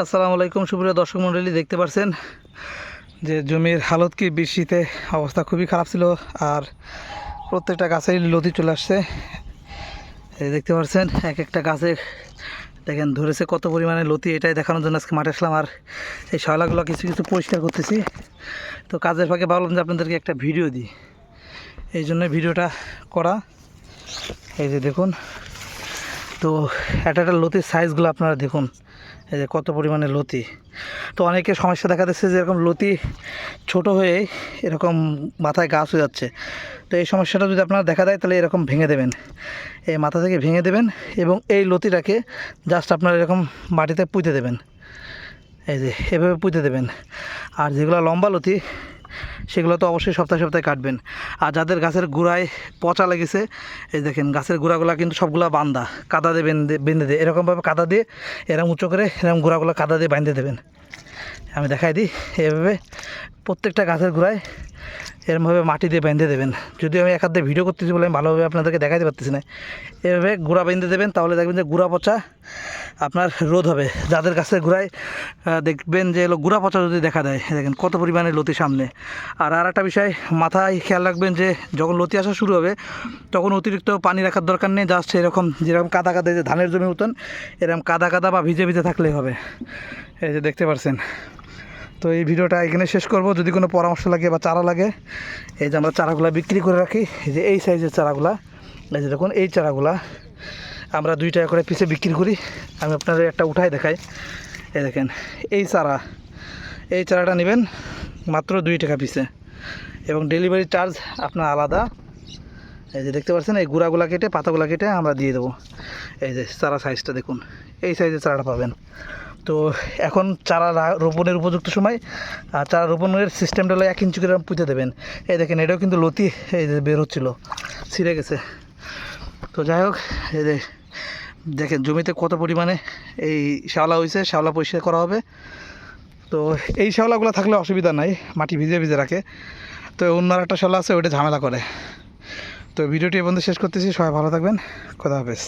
আসসালামু আলাইকুম, সুপ্রিয় দর্শক মণ্ডলী, দেখতে পাচ্ছেন যে জমির হালত কি বৃষ্টিতে অবস্থা খুবই খারাপ ছিল আর প্রত্যেকটা গাছেই লতি চলে আসছে। দেখতে পাচ্ছেন এক একটা গাছে দেখেন ধরেছে কত পরিমাণে লতি, এটাই দেখানোর জন্য আজকে মাঠে আসলাম আর এই শয়লাগুলো কিছু কিছু পরিষ্কার করতেছি। তো কাজের ফাঁকে ভাবলাম যে আপনাদেরকে একটা ভিডিও দিই। এই জন্য ভিডিওটা করা। এই যে দেখুন তো একটা একটা লতির সাইজগুলো আপনারা দেখুন। এই যে কত পরিমাণে লতি। তো অনেকে সমস্যা দেখা দিচ্ছে যে এরকম লতি ছোট হয়ে এরকম মাথায় গাছ হয়ে যাচ্ছে। তো এই সমস্যাটা যদি আপনারা দেখা দেয়, তাহলে এরকম ভেঙে দেবেন। এই মাথা থেকে ভেঙে দেবেন এবং এই লতিটাকে জাস্ট আপনারা এরকম মাটিতে পুঁতে দেবেন। এই যে এভাবে পুঁতে দেবেন। আর যেগুলো লম্বা লতি সেগুলো তো অবশ্যই সপ্তাহে সপ্তাহে কাটবেন। আর যাদের গাছের গোড়ায় পচা লেগেছে, এই দেখেন গাছের গোড়াগুলো কিন্তু সবগুলো বান্দা, কাদা দিয়ে বেঁধে বেঁধে দিয়ে। এরকমভাবে কাদা দিয়ে এরকম উঁচু করে এরকম গোড়াগুলো কাদা দিয়ে বাঁধে দেবেন। আমি দেখাই দিই, এভাবে প্রত্যেকটা গাছের গোড়ায় এরমভাবে মাটি দিয়ে বেঁধে দেবেন। যদি আমি এক হাত ভিডিও করতেছি বলে আমি ভালোভাবে আপনাদেরকে দেখাতে পারতেছি না। এভাবে গুঁড়া বেঁধে দেবেন, তাহলে দেখবেন যে গুঁড়া পচা আপনার রোধ হবে। যাদের গাছের গোড়ায় দেখবেন যে এলো গুঁড়া পচা যদি দেখা দেয় দেখেন কত পরিমাণে লতি সামনে। আর আর একটা বিষয়, মাথায় খেয়াল রাখবেন যে যখন লতি আসা শুরু হবে, তখন অতিরিক্ত পানি রাখার দরকার নেই জাস্ট এরকম, যেরকম কাদা কাদা যে ধানের জমি মতন এরকম কাদা কাদা বা ভিজে ভিজে থাকলেই হবে। এই যে দেখতে পাচ্ছেন তো এই ভিডিওটা এখানে শেষ করব। যদি কোনো পরামর্শ লাগে বা চারা লাগে, এই যে আমরা চারাগুলা বিক্রি করে রাখি, এই যে এই সাইজের চারাগুলা, এই যে দেখুন, এই চারাগুলা আমরা দুই টাকা করে পিসে বিক্রি করি। আমি আপনাদের একটা উঠাই দেখাই। এই দেখেন, এই চারা, এই চারাটা নেবেন মাত্র দুই টাকা পিসে এবং ডেলিভারি চার্জ আপনার আলাদা। এই যে দেখতে পাচ্ছেন, এই গুঁড়াগুলা কেটে, পাতাগুলা কেটে আমরা দিয়ে দেবো। এই যে চারা সাইজটা দেখুন, এই সাইজের চারাটা পাবেন। তো এখন চারা রোপণের উপযুক্ত সময়, আর চারা রোপণের সিস্টেমটা হলো এক ইঞ্চি করে পুঁতে দেবেন। এই দেখেন, এটাও কিন্তু লতি, এই যে বের হচ্ছিল, ছিঁড়ে গেছে। তো যাই হোক, এই যে দেখেন, জমিতে কত পরিমাণে এই শ্যাওলা হয়েছে, শ্যাওলা পরিষ্কার করা হবে। তো এই শ্যাওলাগুলো থাকলে অসুবিধা নাই, মাটি ভিজে ভিজে রাখে। তো অন্য একটা শ্যাওলা আছে, ওইটা ঝামেলা করে। তো ভিডিওটি পর্যন্ত শেষ করতেছি, সবাই ভালো থাকবেন, খোদা হাফেজ।